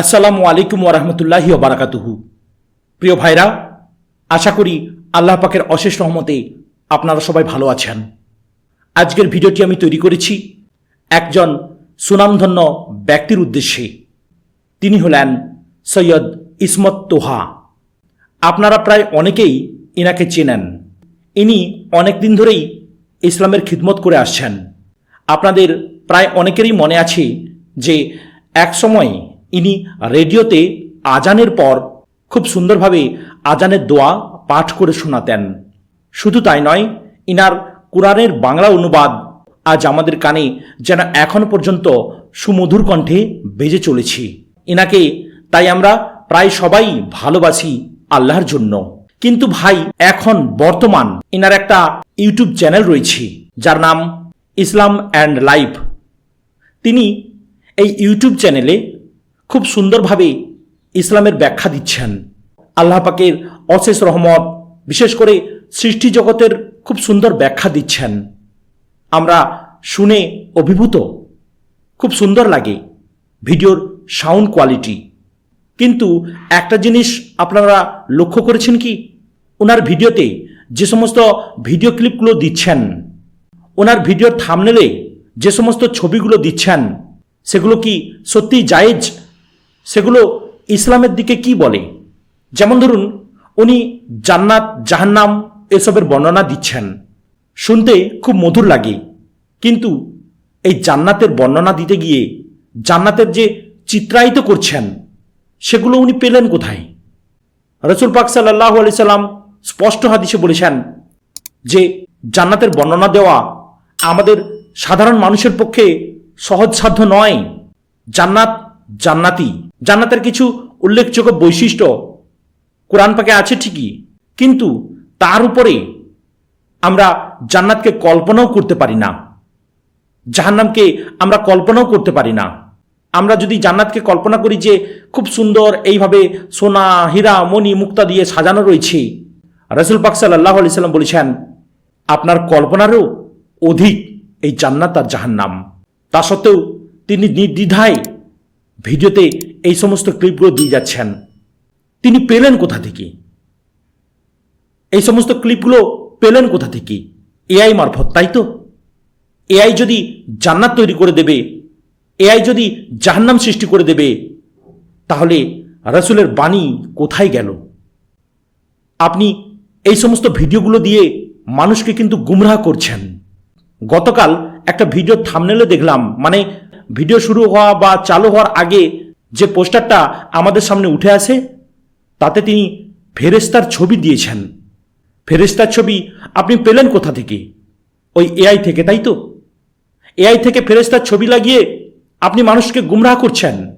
আসসালামু আলাইকুম ওরহমতুল্লাহি বারাকাতুহু। প্রিয় ভাইরা, আশা করি আল্লাহ পাকের অশেষ রহমতে আপনারা সবাই ভালো আছেন। আজকের ভিডিওটি আমি তৈরি করেছি একজন সুনামধন্য ব্যক্তির উদ্দেশ্যে। তিনি হলেন সৈয়দ ইসমত তোহা। আপনারা প্রায় অনেকেই ইনাকে চেনেন। ইনি অনেক দিন ধরেই ইসলামের খিদমত করে আসছেন। আপনাদের প্রায় অনেকেরই মনে আছে যে এক সময় ইনি রেডিওতে আজানের পর খুব সুন্দরভাবে আজানের দোয়া পাঠ করে শোনাতেন। শুধু তাই নয়, ইনার কোরআনের বাংলা অনুবাদ আজ আমাদের কানে যেন এখন পর্যন্ত সুমধুর কণ্ঠে বেজে চলেছি। ইনাকে তাই আমরা প্রায় সবাই ভালোবাসি আল্লাহর জন্য। কিন্তু ভাই, এখন বর্তমান ইনার একটা ইউটিউব চ্যানেল রয়েছে, যার নাম ইসলাম অ্যান্ড লাইফ। তিনি এই ইউটিউব চ্যানেলে খুব সুন্দরভাবে ইসলামের ব্যাখ্যা দিচ্ছেন। আল্লাহ পাকের অশেষ রহমত, বিশেষ করে সৃষ্টি জগতের খুব সুন্দর ব্যাখ্যা দিচ্ছেন। আমরা শুনে অভিভূত। খুব সুন্দর লাগে ভিডিওর সাউন্ড কোয়ালিটি। কিন্তু একটা জিনিস আপনারা লক্ষ্য করেছেন কি? ওনার ভিডিওতে যে সমস্ত ভিডিও ক্লিপগুলো দিচ্ছেন, ওনার ভিডিওর থামনেলে যে সমস্ত ছবিগুলো দিচ্ছেন, সেগুলো কি সত্যিই জায়েজ? সেগুলো ইসলামের দিকে কি বলে? যেমন ধরুন, উনি জান্নাত, জাহান্নাম এসবের বর্ণনা দিচ্ছেন। শুনতে খুব মধুর লাগে। কিন্তু এই জান্নাতের বর্ণনা দিতে গিয়ে জান্নাতের যে চিত্রায়িত করছেন, সেগুলো উনি পেলেন কোথায়? রসুল পাক সাল্লাহ আলি সাল্লাম স্পষ্ট হাদিসে বলেছেন যে জান্নাতের বর্ণনা দেওয়া আমাদের সাধারণ মানুষের পক্ষে সহজসাধ্য নয়। জান্নাত জান্নাতি। জান্নাতের কিছু উল্লেখযোগ্য বৈশিষ্ট্য কোরআন পাকে আছে ঠিকই, কিন্তু তার উপরে আমরা জান্নাতকে কল্পনাও করতে পারি না, জাহান্নামকে আমরা কল্পনাও করতে পারি না। আমরা যদি জান্নাতকে কল্পনা করি যে খুব সুন্দর এইভাবে সোনা, হীরা, মণি, মুক্তা দিয়ে সাজানো রয়েছে, রসুল পাক সাল্লাহ আলি সাল্লাম বলেছেন, আপনার কল্পনারও অধিক এই জান্নাত আর জাহান্নাম। তা সত্ত্বেও তিনি নির্দ্বিধায় ভিডিওতে এই সমস্ত ক্লিপগুলো দিয়ে যাচ্ছেন। তিনি পেলেন কোথা থেকে? এই সমস্ত ক্লিপগুলো পেলেন কোথা থেকে? এআই মারফত, তাই তো? এআই যদি জান্নাত তৈরি করে দেবে, এআই যদি জাহান্নাম সৃষ্টি করে দেবে, তাহলে রসুলের বাণী কোথায় গেল? আপনি এই সমস্ত ভিডিওগুলো দিয়ে মানুষকে কিন্তু গুমরাহ করছেন। গতকাল একটা ভিডিও থামনেলে দেখলাম মানে ভিডিও শুরু হওয়া বা চালু হওয়ার আগে যে পোস্টারটা আমাদের সামনে উঠে আসে, তাতে তিনি ফেরেস্তার ছবি দিয়েছেন। ফেরেস্তার ছবি আপনি পেলেন কোথা থেকে? ওই এআই থেকে, তাই তো? এআই থেকে ফেরেস্তার ছবি লাগিয়ে আপনি মানুষকে গুমরাহ করছেন।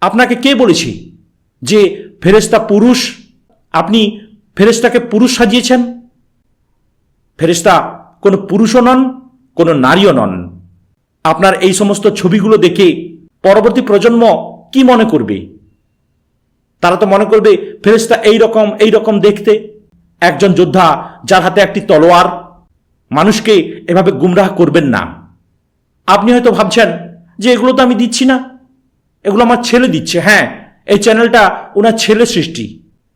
আপনাকে কে বলেছি যে ফেরেস্তা পুরুষ? আপনি ফেরেস্তাকে পুরুষ সাজিয়েছেন? ফেরেস্তা কোনো পুরুষও নন, কোনো নারীও নন। আপনার এই সমস্ত ছবিগুলো দেখে পরবর্তী প্রজন্ম কি মনে করবে? তারা তো মনে করবে ফেরেস্তা এই রকম এই রকম দেখতে। একজন যোদ্ধা যার হাতে একটি তলোয়ার, মানুষকে এভাবে গুমরাহ করবেন না। আপনি হয়তো ভাবছেন যে এগুলো তো আমি দিচ্ছি না। এগুলো আমার ছেলে দিচ্ছে হ্যাঁ এই চ্যানেলটা ওনার ছেলে সৃষ্টি।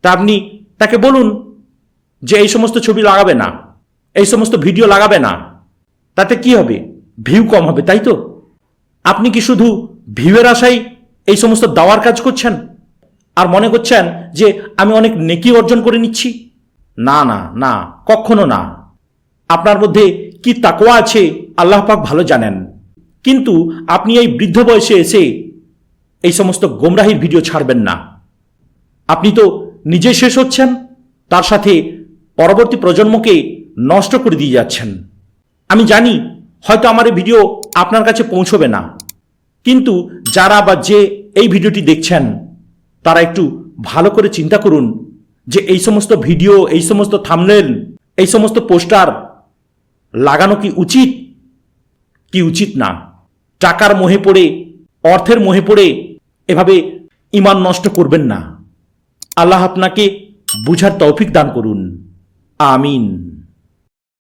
তা আপনি তাকে বলুন যে এই সমস্ত ছবি লাগাবে না, এই সমস্ত ভিডিও লাগাবে না। তাতে কি হবে? ভিউ কম হবে, তাই তো? আপনি কি শুধু ভিউয়ের আশায় এই সমস্ত দাওয়ার কাজ করছেন? আর মনে করছেন যে আমি অনেক নেকি অর্জন করে নিচ্ছি? না না না, কখনো না। আপনার মধ্যে কি তাকোয়া আছে আল্লাহ পাক ভালো জানেন। কিন্তু আপনি এই বৃদ্ধ বয়সে এসে এই সমস্ত গোমরাহির ভিডিও ছাড়বেন না। আপনি তো নিজে শেষ হচ্ছেন, তার সাথে পরবর্তী প্রজন্মকে নষ্ট করে দিয়ে যাচ্ছেন। আমি জানি হয়তো আমার এই ভিডিও আপনার কাছে পৌঁছবে না। কিন্তু যারা বা যে এই ভিডিওটি দেখছেন, তারা একটু ভালো করে চিন্তা করুন যে এই সমস্ত ভিডিও, এই সমস্ত থামনেল এই সমস্ত পোস্টার লাগানো কি উচিত? কি উচিত না? টাকার মোহে পড়ে, অর্থের মোহে পড়ে এভাবে ইমান নষ্ট করবেন না। আল্লাহ আপনাকে বুঝার তৌফিক দান করুন। আমিন।